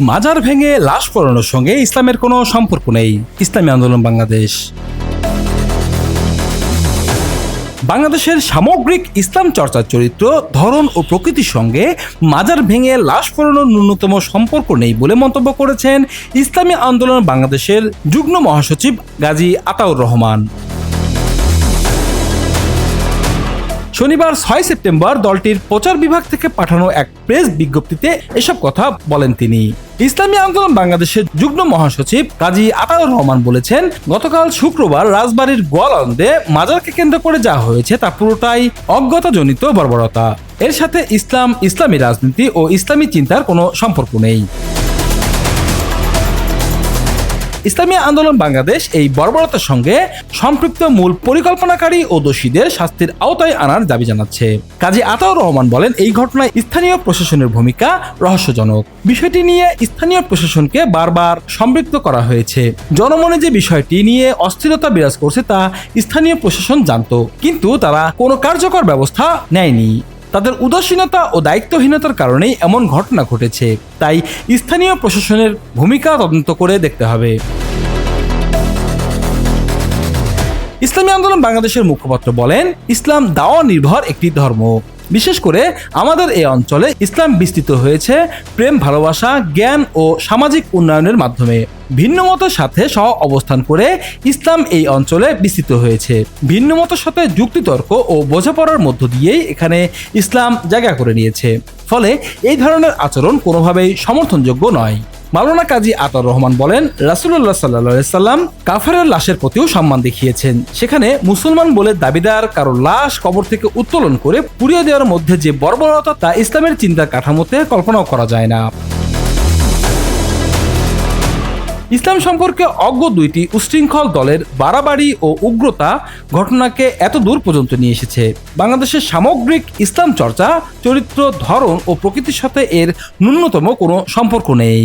মাজার ভেঙে লাশ পড়ানোর সঙ্গে ইসলামের কোনো সম্পর্ক নেই। ইসলামী আন্দোলন বাংলাদেশ। বাংলাদেশের সামগ্রিক ইসলাম চর্চার চরিত্র, ধরন ও প্রকৃতির সঙ্গে মাজার ভেঙে লাশ পড়ানোর ন্যূনতম সম্পর্ক নেই বলে মন্তব্য করেছেন ইসলামী আন্দোলন বাংলাদেশের যুগ্ম মহাসচিব গাজী আতাউর রহমান। শনিবার ছয় সেপ্টেম্বর দলটির প্রচার বিভাগ থেকে পাঠানো এক প্রেস বিজ্ঞপ্তিতে এসব কথা বলেন তিনি। ইসলামী আন্দোলন বাংলাদেশের যুগ্ম মহাসচিব কাজী আতাউর রহমান বলেছেন, গতকাল শুক্রবার রাজবাড়ির গোয়ালন্দে মাজারকে কেন্দ্র করে যা হয়েছে তা পুরোটাই অজ্ঞতাজনিত বর্বরতা। এর সাথে ইসলাম, ইসলামী রাজনীতি ও ইসলামী চিন্তার কোনো সম্পর্ক নেই। ইসলামী আন্দোলন বাংলাদেশ এই বর্বরতার সঙ্গে সম্পৃক্ত মূল পরিকল্পনাকারী ও দোষীদের শাস্তির আওতায় আনার দাবি জানাচ্ছে। কাজী আতাউর রহমান বলেন, এই ঘটনায় স্থানীয় প্রশাসনের ভূমিকা রহস্যজনক। বিষয়টি নিয়ে স্থানীয় প্রশাসনকে বারবার সম্পৃক্ত করা হয়েছে। জনমনে যে বিষয়টি নিয়ে অস্থিরতা বিরাজ করছে তা স্থানীয় প্রশাসন জানত, কিন্তু তারা কোনো কার্যকর ব্যবস্থা নেয়নি। তাদের উদাসীনতা ও দায়িত্বহীনতার কারণেই এমন ঘটনা ঘটেছে। তাই স্থানীয় প্রশাসনের ভূমিকা তদন্ত করে দেখতে হবে। ইসলামী আন্দোলন বাংলাদেশের মুখপাত্র বলেন, ইসলাম দাওয়া নির্ভর একটি ধর্ম। বিশেষ করে আমাদের এই অঞ্চলে ইসলাম বিস্তৃত হয়েছে প্রেম, ভালোবাসা, জ্ঞান ও সামাজিক উন্নয়নের মাধ্যমে। ভিন্ন মতের সাথে সহ অবস্থান করে ইসলাম এই অঞ্চলে বিস্তৃত হয়েছে। ভিন্ন মতের সাথে যুক্তিতর্ক ও বোঝাপড়ার মধ্য দিয়েই এখানে ইসলাম জায়গা করে নিয়েছে। ফলে এই ধরনের আচরণ কোনোভাবেই সমর্থনযোগ্য নয়। মাওলানা কাজী আতর রহমান বলেন রাসুল্লাহ সাল্লা সাল্লাম কাফারের লাশের প্রতিও সম্মান দেখিয়েছেন। সেখানে মুসলমান বলে দাবিদার কারও লাশ কবর থেকে উত্তোলন করে পুড়িয়ে দেওয়ার মধ্যে যে বর্বরতা তা ইসলামের চিন্তার কাঠামোতে কল্পনাও করা যায় না। ইসলাম সম্পর্কে অজ্ঞ দুইটি উশৃঙ্খল দলের বাড়াবাড়ি ও উগ্রতা ঘটনাকে এত দূর পর্যন্ত নিয়ে এসেছে। বাংলাদেশের সামগ্রিক ইসলাম চর্চা, চরিত্র, ধরন ও প্রকৃতির সাথে এর ন্যূনতম কোনো সম্পর্ক নেই।